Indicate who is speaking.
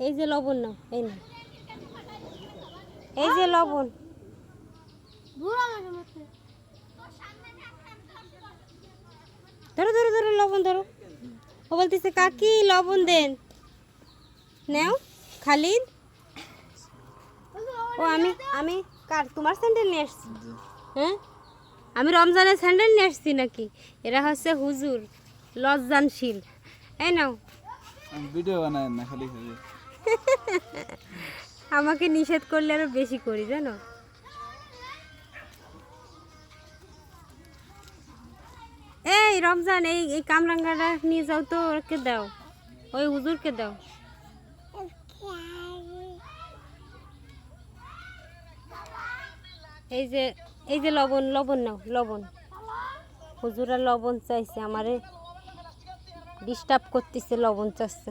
Speaker 1: এই যে লবণ নাও এই না এই যে লবণ। ধরো ধরো ধরো লবণ ধরো। ও বলতেছে কাকি লবণ দেন। নেও খালিদ। ও আমি আমি কার তোমার স্যান্ডেল নিয়ে আসছি? হ্যাঁ? আমি রমজানের স্যান্ডেল নিয়ে আসছি নাকি? এরা হচ্ছে হুজুর লজ্জানশীল। এই নাও।
Speaker 2: ভিডিও বানায় না খালি খালি।
Speaker 1: আমাকে নিষেধ করলে আরও বেশি করি, জানো? এই, রমজান, এই এই কামরাঙ্গাটা নিয়ে যাও তো, ওকে দাও। ওই হুজুরকে দাও। এই যে এই যে লবণ লবণ নাও, লবণ। হুজুরা লবণ চাইছে, আমারে ডিস্টার্ব করতেছে, লবণ চাচ্ছে